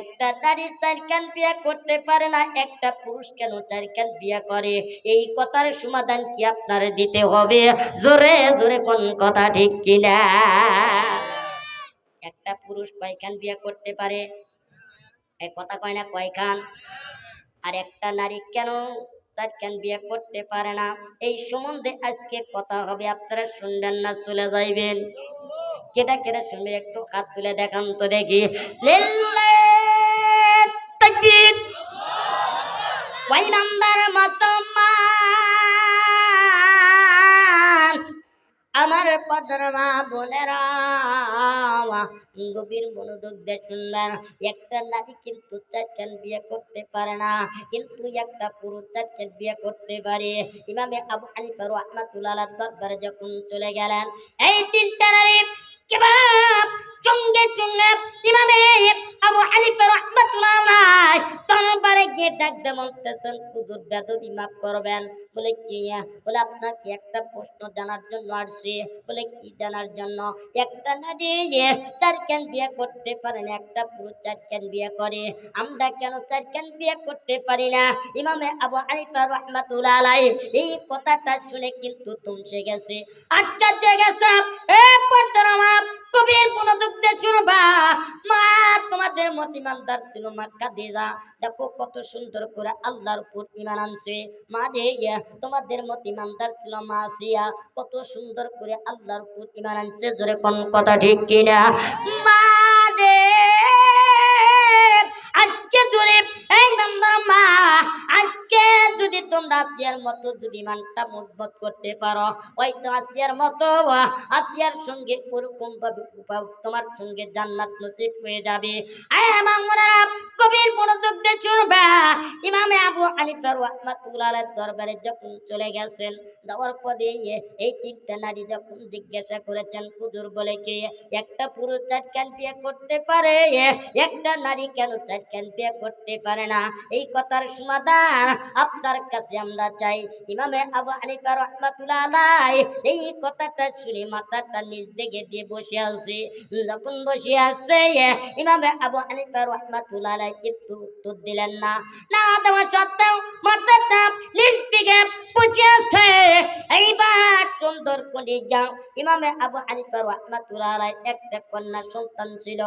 একটা নারী চারখান বিয়া করতে পারে না, একটা পুরুষ কেন চারখান বিয়া করে? এই কথার সমাধান কি আপনার দিতে হবে? জোরে জোরে কোন কথা ঠিক কিনা? একটা পুরুষ কয়খান বিয়ে করতে পারে? এই কথা কয় না কয়খান আর একটা নারী কেন চারখান বিয়ে করতে পারে না? এই সম্বন্ধে আজকে কথা হবে, আপনারা শুনবেন না, চলে যাইবেন। কেটা কেটা শুনবে একটু হাত তুলে দেখান তো দেখি। ওই নাম্বার মুসলমান। আমার পর্দার মা বোনেরা গভীর মনোযোগ দিয়ে শুনলেন একটা নারী কিন্তু চারখান বিয়ে করতে পারে না, কিন্তু একটা পুরুষ চারখান বিয়ে করতে পারে। ইমামে আবু হানিফা রহমাতুল্লাহ দরবারে যখন চলে গেলেন, এই তিনটা নারী দে বলতেছেন, হুজুর বেদবি মাফ করবেন। বলে কি বলে, আপনাকে একটা প্রশ্ন জানার জন্য আসছি। বলে, কি জানার জন্য? একটা নারী চারখান বিয়ে করতে পারে না? একটা পুরুষ চারখান বিয়ে করে? আমরা কেন চার চারখান বিয়ে করতে পারি না? ইমামে আবু হানিফা রহমাতুল্লাহ আলাইহি এই কথাটা শুনে কিন্তু তুমসে গেছে। আশ্চর্য গেছে। এ পর্দারামা কবির মনোযোগ দিয়ে শুনবা মা, তোমাদের মত ইমানদার ছিল মাক্কা দিদা দেখো কত সুন্দর করে আল্লাহর উপর ইমান আনছে। মা রে, তোমাদের মত ইমানদার ছিল মা আসিয়া। কত সুন্দর করে আল্লাহর উপর ইমান আনছে। জোরে কোন কথা ঠিক কিনা? মা রে, আজকে জোরে এই নম্বর আজকে যদি তোমরা আসিয়ার মতো যদি ইমানটা মজবুত করতে পারো ওই তো আসিয়ার মতো আসিয়ার সঙ্গে ওরকম ভাবে তোমার সঙ্গে জান্নাত নসিব হয়ে যাবে। রাহমাতুল্লাহ দরবারে যখন চলে গেছেন এই তিনটা নারী যখন জিজ্ঞাসা করেছেন কি? একটা পুরুষ চারখান বিয়ে করতে পারে একটা নারী কেন চারখান বিয়ে করতে পারে না? এই কথার সমাধান আপনার কাছে আমরা চাই। ইমামে আবু হানিফা রাহমাতুল্লাহ এই কথাটা শুনে মাথাটা নিজ দিকে দিয়ে বসে আছে। যখন বসে আছে, ইমামে আবু হানিফা রাহমাতুল্লাহ কিন্তু উত্তর দিলেন না। না দেওয়া সত্ত্বেও মাথাটা নিজ দিকে বসে আছে। এইবার সুন্দর করে যাও। ইমামে আবু হানিফা রাহমাতুল্লাহ একটা কন্যা সন্তান ছিল।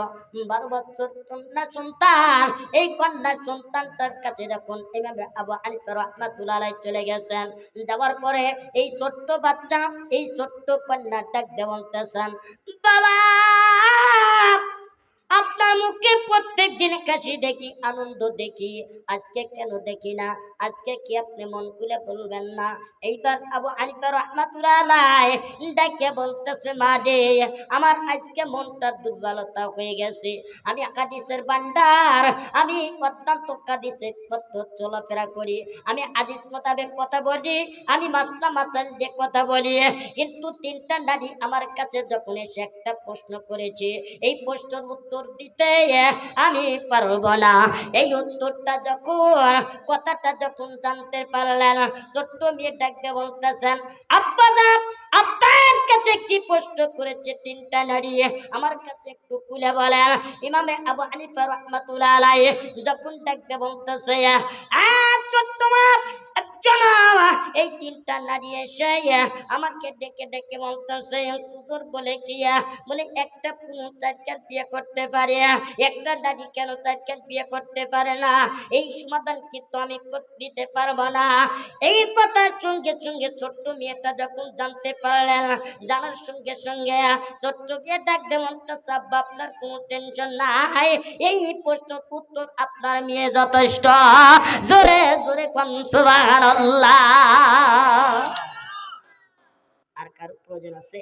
বারো বছর কন্যা সন্তান। এই কন্যা সন্তানটার কাছে যখন ইমামে আবু হানিফা রহমাতুল্লাহ চলে গেছেন। যাওয়ার পরে এই ছোট্ট বাচ্চা, এই ছোট্ট কন্যাটাকে বলতেছেন, বাবা মুখে প্রত্যেক দিন কাশি দেখি, আনন্দ দেখি। আজকে কেন দেখি না? আজকে কি আপনি মন খুলে বলবেন না? এইবার আবু হানিফা রহমাতুল্লাহ আলাইহি ডাকে বলতেছে, মা রে, আমার আজকে মনটা দুর্বলতা হয়ে গেছে। আমি হাদিসের ভান্ডার, আমি অত্যন্ত হাদিসের মতো চলাফেরা করি। আমি হাদিস মোতাবেক কথা বলি, আমি মাস্তা মাসাল দিয়ে কথা বলি। কিন্তু তিনটা নারী আমার কাছে যখন এসে একটা প্রশ্ন করেছে, এই প্রশ্নের উত্তর দিতে আমি পারব না। এই উত্তরটা যখন, কথাটা যখন জানতে পারলেন, ছোট্ট মেয়ে ডাকতে বলতেছেন, আব্বা আপনার কাছে কি প্রশ্ন করেছে তিনটা নারী? আমার কাছে একটু খুলে বলেন। ইমামে আবু হানিফা রহমাতুল্লাহ যখন ডাকতে বলতেছে, আ ছোট্ট মা জনাব, এই তিনটা নারী এসে, আমাকে ডেকে ডেকে বলতেছে, কুকুর বলে কি, বলে একটা পুরুষ চারকার বিয়ে করতে পারে, একটা নারী কেন চারকার বিয়ে করতে পারে না? এই সমাধান কিন্তু আমি দিতে পারব না? এই কথার সঙ্গে সঙ্গে ছোট্ট মেয়েটা যখন জানতে পারলেন, জানার সঙ্গে সঙ্গে ছোট্ট মেয়ে ডাক দেবেন আব্বা, আপনার কোনো টেনশন নাই। এই প্রশ্ন উত্তর আপনার মেয়ে যথেষ্ট। জোরে জোরে কম আর কার প্রয়োজন আছে?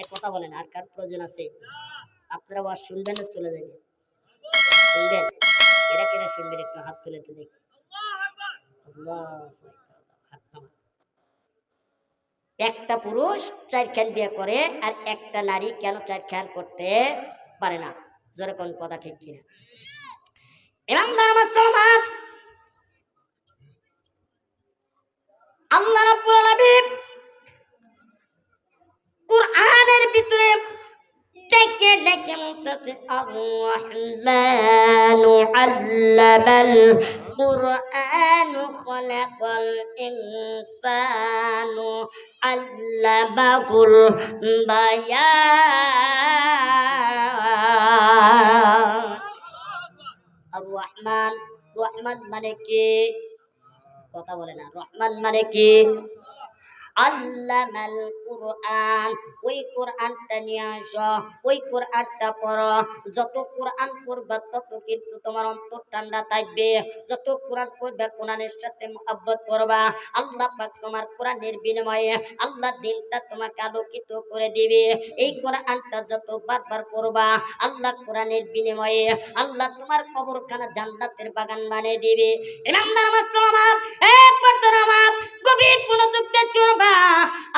এক কথা বলেন, আর কার প্রয়োজন আছে? আপনারা আবার শুনবেন চলে যাবেন শুনবেন? এরা কেরা শুনবেন? একটু হাত তুলে তো দেখি। একটা পুরুষ চারখান বিয়ে করে, আর একটা নারী কেন চারখান করতে পারে না? জোরে কোন কথা ঠিক কিনা? ইমানদার মুসলমান আল্লাহ রাব্বুল আলামিন কুরআনের ভিতরে ডেকে ডেকে বলতেছে الرحمن علم القرآن خلق الإنسان علمه البيان الرحمن রহমান মানে কে কথা বলে না। রহমান মানে কে? আল্লামাল কুরআন। ওই কোরআনটা নিয়ে আসো, ওই কোরআনটা পড়ো। যত কোরআন পড়বা তত কিন্তু তোমার অন্তর ঠান্ডা থাকবে। যত কোরআন পড়বে কোরআনের সাথে মহাব্বত করবা। আল্লাহ পাক তোমার কোরআনের বিনিময়ে আল্লাহ দিলটা তোমাকে আলোকিত করে দিবে। এই কোরআনটা যত বারবার পড়বা, আল্লাহ কোরআনের বিনিময়ে আল্লাহ তোমার কবরখানা জান্নাতের বাগান বানিয়ে দিবে। ইমানদার মুসলমান, এ আমার গভীর মনোযোগটা চড়বা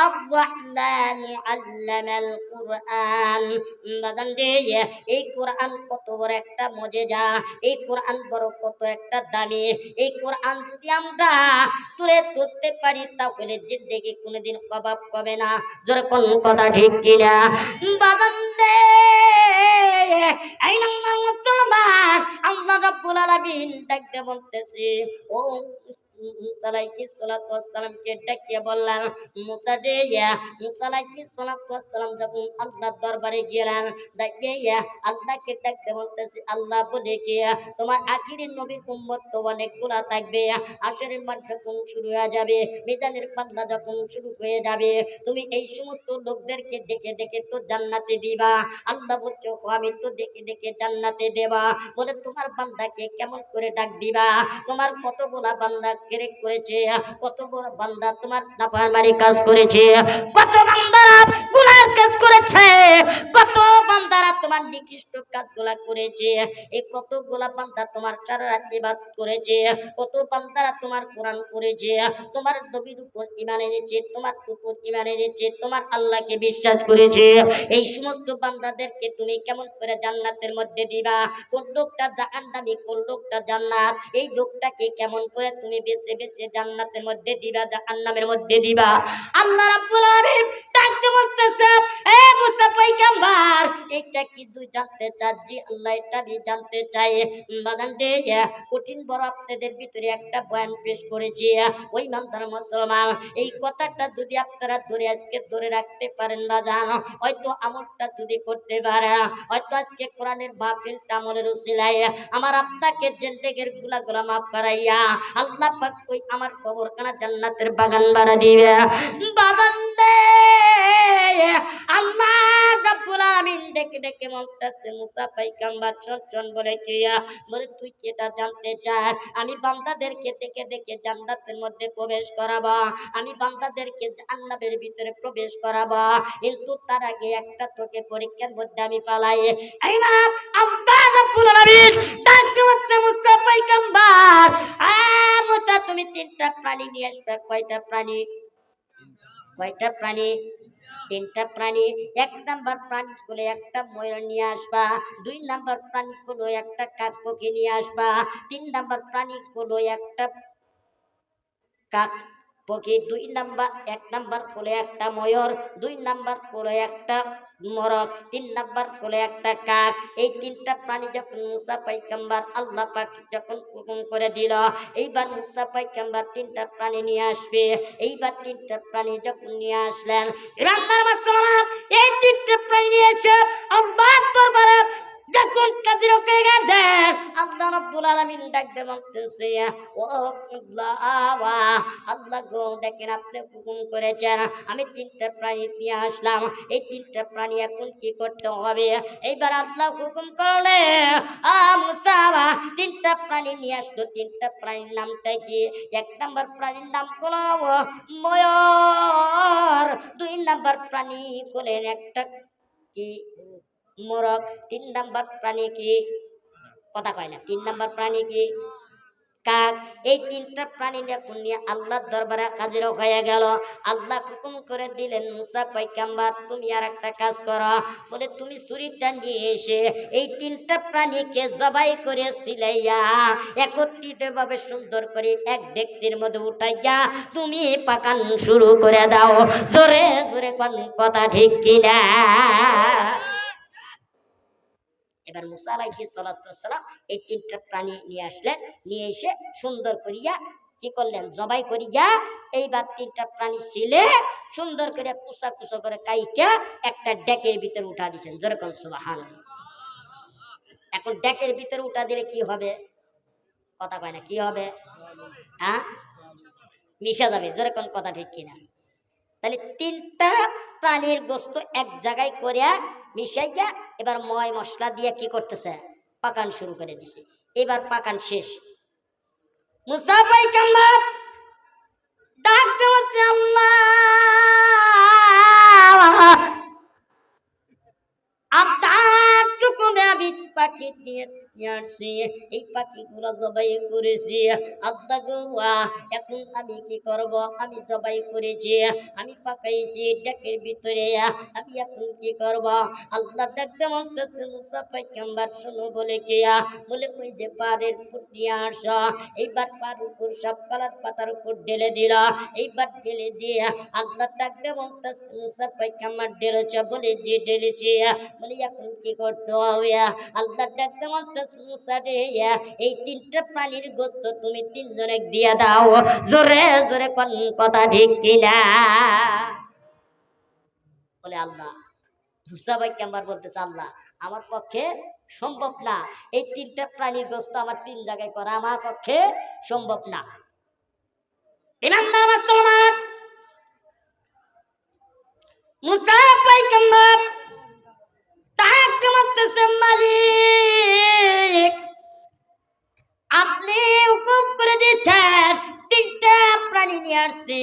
আব্বাহমান আল্লামাল কুরআন। এই কোরআন কত বড় একটা মজেজা, এই কোরআন বড় কত একটা দামি। এই কোরআন যদি আমরা তুলে ধরতে পারি, তাহলে জিন্দেগি কোনোদিন অভাব কবে না। যেরকম কথা ঠিক কিনা? বাগান রে, এই নম্বর মুসলমান আল্লাহ রাব্বুল আলামিন ডাকতে ও বললেন মুসা ওয়াসসালাম যখন দরবারে বলতেছে আল্লাহ বলে তোমার থাকবে শুরু হয়ে যাবে পাল্লা যখন শুরু হয়ে যাবে তুমি এই সমস্ত লোকদেরকে ডেকে ডেকে তো জান্নাতে দিবা আল্লাহ বলছো আমি তো ডেকে ডেকে জান্নাতে দেবা বলে তোমার বান্দাকে কেমন করে ডাক দিবা তোমার কতগুলা বান্দা কেরেক করেছে কত বড় বান্দা তোমার নাফারমারি কাজ করেছে কত বান্দারা কাজ করেছে। কত বান্দারা তোমার নিকৃষ্ট কাজগুলা করেছে। এই কতগুলা বান্দা তোমার রাত ইবাদত করেছে। কত বান্দারা তোমার কোরআন করেছে। তোমার নবীর উপর ইমান এনেছে, তোমার উপর ইমান এনেছে, তোমার আল্লাহকে বিশ্বাস করেছে। এই সমস্ত বান্দাদেরকে তুমি কেমন করে জান্নাতের মধ্যে দিবা? কোন লোকটা জাহান্নামি কোন লোকটা জান্নাত? এই লোকটাকে কেমন করে তুমি বেছে বেছে জান্নাতের মধ্যে দিবা, জাহান্নামের মধ্যে দিবা? আল্লাহ রাব্বুল আলামিন ডাকতে বলতেছে হয়তো যদি করতে পারে। হয়তো আজকে আমার আপনাকে জেন্দেগের গুলাগুলা মাফ করাইয়া আল্লাহ পাক ওই আমার জান্নাতের বাগান বাড়া দিবে। বাগান আমি বান্দাদেরকে ডেকে ডেকে জান্নাতের মধ্যে প্রবেশ করাবো। আমি বান্দাদেরকে জান্নাতের ভিতরে প্রবেশ করাবো। কিন্তু তার আগে একটা তোকে পরীক্ষার মধ্যে আমি ডাকতে মুসা পাইকাম্বার আ মুসা, তুমি তিনটা প্রাণী নিয়ে আসবে, কয়টা প্রাণী? কয়টা প্রাণী? তিনটা প্রাণী, এক নাম্বার প্রাণী করে একটা ময়ূর নিয়ে আসবা, দুই নাম্বার প্রাণী কোনো একটা কাক পক্ষী নিয়ে আসবা, তিন নাম্বার প্রাণী কোনো একটা কাক পক্ষী, দুই নাম্বার, এক নাম্বার করে একটা ময়ূর, দুই নাম্বার করে একটা মরক। তিন নাম্বার হলো একটা কাক। এই তিনটা প্রাণী যখন মুসা পাইকাম্বার আল্লাহ পাক যখন হুকুম করে দিল, এইবার মুসা পাইকাম্বার তিনটা প্রাণী নিয়ে আসবে। এইবার তিনটা প্রাণী যখন নিয়ে আসলেন এই তিনটা প্রাণী নিয়ে এসে আল্লাহ দরবারে যখন কাজের ওকে গেছে, আল্লাহ রাব্বুল আলামিন ডাকতে বলতেছে, ও আল্লাহ আল্লাহ গো, দেখেন আপনি হুকুম করেছেন। আমি তিনটা প্রাণী নিয়ে আসলাম। এই তিনটা প্রাণী এখন কি করতে হবে? এইবার আল্লাহ হুকুম করলে, আ মুসা তিনটা প্রাণী নিয়ে আসলো। তিনটা প্রাণীর নামটা কি? এক নাম্বার প্রাণীর নাম হলো ময়ূর, দুই নাম্বার প্রাণী হলেন একটা কি? মোরগ তিন নাম্বার প্রাণী কি? কথা কয় না, তিন নাম্বার প্রাণী কি? কাক। এই তিনটা প্রাণী নিয়ে আল্লাহর দরবারে হাজির হয়ে গেল। আল্লাহ হুকুম করে দিলেন, মুসা পৈকাম্বার তুমি আর একটা কাজ করো। বলে, তুমি ছুরিটা নিয়ে এসে এই তিনটা প্রাণীকে জবাই করে সিলাইয়া একত্রিত ভাবে সুন্দর করে এক ডেক্সির মধ্যে উঠাইয়া তুমি পাকান শুরু করে দাও। জোরে জোরে কোন কথা ঠিক কিনা? এবার মুসা আলাইহি সালাম এই তিনটা প্রাণী নিয়ে আসলেন। নিয়ে এসে সুন্দর করিয়া কি করলেন? জবাই করিয়া এইবার তিনটা প্রাণী ছিলে, সুন্দর করে কুসা কুসা করে কাইটা একটা ডেকের ভিতরে উঠা দিছেন। যেরকম সুবাহান এখন ডেকের ভিতরে উঠা দিলে কি হবে? কথা কয় না, কি হবে? হ্যাঁ? মিশা যাবে। যেরকম কথা ঠিক কিনা? তাহলে তিনটা প্রাণীর গোস্ত এক জায়গায় করিয়া মিশাইয়া এবার ময় মশলা দিয়ে কি করতেছে? পাকান শুরু করে দিছে। এবার পাকান শেষ। মুসাফাই ডাক আপনার টুকুনে আমি পাখি দিয়ে এই পাখিগুলো জবাই করেছি। আল্লাহ গো এখন আমি কি করব? আমি জবাই করেছি, আমি পাকাইছি ডাকের ভিতরে আমি এখন কি করব? আল্লাহ ডাকতে বলতেছে মুসাফাই কাম্বার শোনো বলে কে বলে ওই যে পাড়ের নিয়ে আস এইবার পার উপর সব কালার পাতার উপর ঢেলে দিল এইবার ঢেলে দিয়ে আল্লাহ ডাকতে বলতেছে মুসাফাই কাম্বার ঢেলেছ বলে যে ঢেলেছি বলে এখন কি করতে হবে আল্লাহ ডাকতে বলতেছে মুসা এই তিনটা প্রাণীর গোস্ত তুমি তিনজনে দিয়া দাও। জোরে জোরে কথা ঠিক কিনা? বলে আল্লাহ কেমবার বলতেছে, আল্লাহ, আমার পক্ষে সম্ভব না। এই তিনটা প্রাণীর গোস্ত আমার তিন জায়গায় করা আমার পক্ষে সম্ভব না। মুসলমান তাকে বলতেছে মালিক। আপনি হুকুম করে দিচ্ছেন তিনটা প্রাণী নিয়ে আসছি।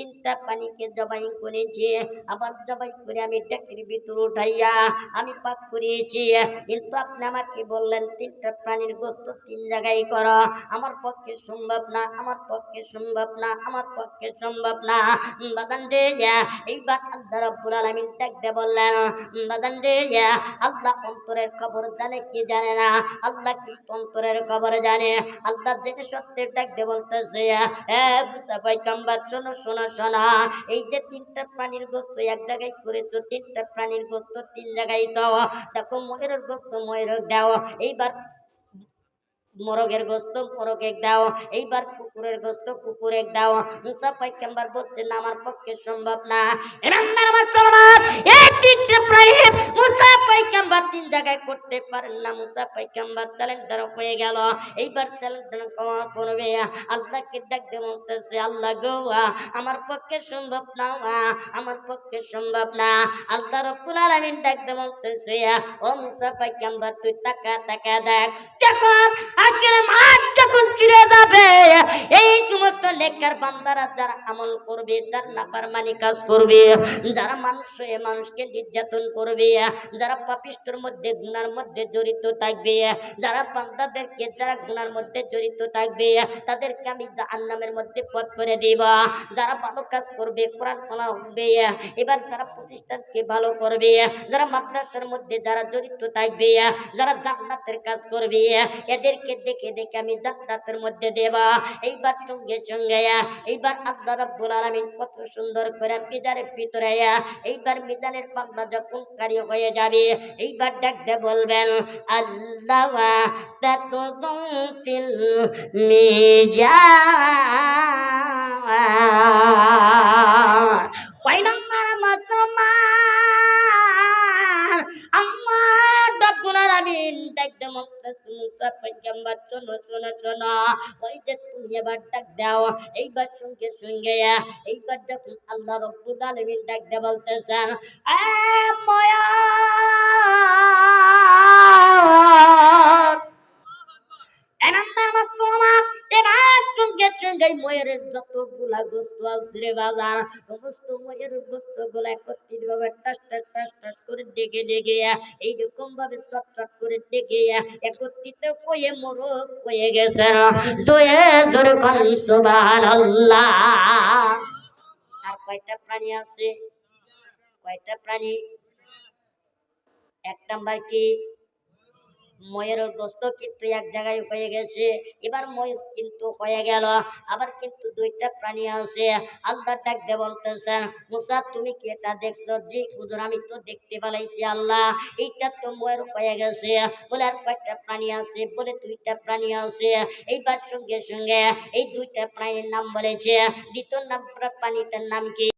তিনটা প্রাণীকে জবাই করেছি। আবার জবাই করে আমি ডাকের ভিতর উঠাইয়া আমি পাক করিয়েছি। কিন্তু আপনি আমাকে বললেন, তিনটা প্রাণীর গোস্ত তিন জায়গায় করো। আমার পক্ষে সম্ভব না, আমার পক্ষে সম্ভব না, আমার পক্ষে সম্ভব না। বাদান রে এইবার আল্লাহ রব্বুল আলামিন ডাক দিয়ে বললেন, বাদান রে আল্লাহ অন্তরের খবর জানে কি জানে না? আল্লাহ কিন্তু অন্তরের খবর জানে? আল্লাহ জেনে সত্যের ডাক দিয়ে বলতেছে, এ বুঝাবাই কাম্বার, শোনো শোনো শোনো এই যে তিনটা প্রাণীর গোস্ত এক জায়গায় করেছ, তিনটা প্রাণীর গোস্ত তিন জায়গায় দাও। দেখো ময়ূরের গোস্ত ময়ূরক দাও। এইবার মোরগের গোস্ত মোরগে দাও। এইবার কুকুরের গোস্ত কুকুরে দাও। মুসা পাইকাম্বার বলছেন আমার পক্ষে সম্ভব না। ইমানদার মুসলমান, এই তিনটে প্রাণী মুসা পাইকাম্বার তিন জায়গায় করতে পারেন না। মুসা পাইকাম্বার চ্যালেঞ্জার হয়ে গেল। এইবার চ্যালেঞ্জার কমা পড়বে আল্লাহকে ডাক দিয়ে বলতেছে, আল্লাহ গো, আমার পক্ষে সম্ভব না, আমার পক্ষে সম্ভব না। আল্লাহ রব্বুল আলামিন ডাক দিয়ে বলতেছে, ও মুসা পাইকাম্বার, তুই তাকা তাকা দেখ। যখন আসলে মাঠ যখন চিড়ে যাবে, এই সমস্ত নেককার বান্দারা যারা আমল করবে, যারা নাফরমানি কাজ করবে, যারা মানুষ হয়ে মানুষকে নির্যাতন করবে, যারা পাপিষ্টর মধ্যে, গুনার মধ্যে জড়িত থাকবে, যারা বান্দাদেরকে, যারা গুনার মধ্যে জড়িত থাকবে, তাদেরকে আমি জাহান্নামের মধ্যে পথ করে দিব। যারা ভালো কাজ করবে, কোরআন পড়া হবে এবার তারা প্রতিষ্ঠানকে ভালো করবে, যারা মাদ্রাসার মধ্যে যারা জড়িত থাকবে, যারা জান্নাতের কাজ করবে, এদেরকে দেখে দেখে আমি জান্নাতের মধ্যে দেব। এইবার সঙ্গে সঙ্গে এইবার আল্লাহ রাব্বুল আলামিন কত সুন্দর করে মিজানের ভিতরে এইবার মিজানের পাল্লা যখন কারি হয়ে যাবে, এইবার ডাকতে বলবেন আল্লাহ ওয়াইনার মুসলমান ডাকুনার ডাক মক্কাস মুসা, পয়গম্বর শোনো শোনো শোনো ওই যে তুমি এবার ডাক দাও, এইবার সঙ্গে সঙ্গে, এইবার যখন আল্লাহ রব্বুল আলমিন ডাক দে বলতেছেন ময়া সঙ্গে ময়ূরের যতগুলা গোস্ত আছে রে বাজার, সমস্ত ময়ূরের গোস্তগুলা একত্রিত ভাবে টাস টাস টাস টাস করে ডেকে ডেকে এইরকম ভাবে চট চট করে ডেকে একত্রিত কয়ে মোরগ কয়ে গেছে আর কয়টা প্রাণী আছে? কয়টা প্রাণী? এক নাম্বার কি? ময়ূরের গোস্ত কিন্তু এক জায়গায় হয়ে গেছে। এবার ময়ূর কিন্তু হয়ে গেল। আবার কিন্তু দুইটা প্রাণী আছে। আল্লাহ ডাক দিয়ে বলতেছেন, মুসা, তুমি কি এটা দেখছ? জি হুজুর, আমি তো দেখতে পালাইছি আল্লাহ। এইটা তো ময়ূর হয়ে গেছে। বলে, আর কয়েকটা প্রাণী আছে? বলে, দুইটা প্রাণী আছে। এইবার সঙ্গে সঙ্গে এই দুইটা প্রাণীর নাম বলেছে। দ্বিতীয় নাম প্রাণীটার নাম কি?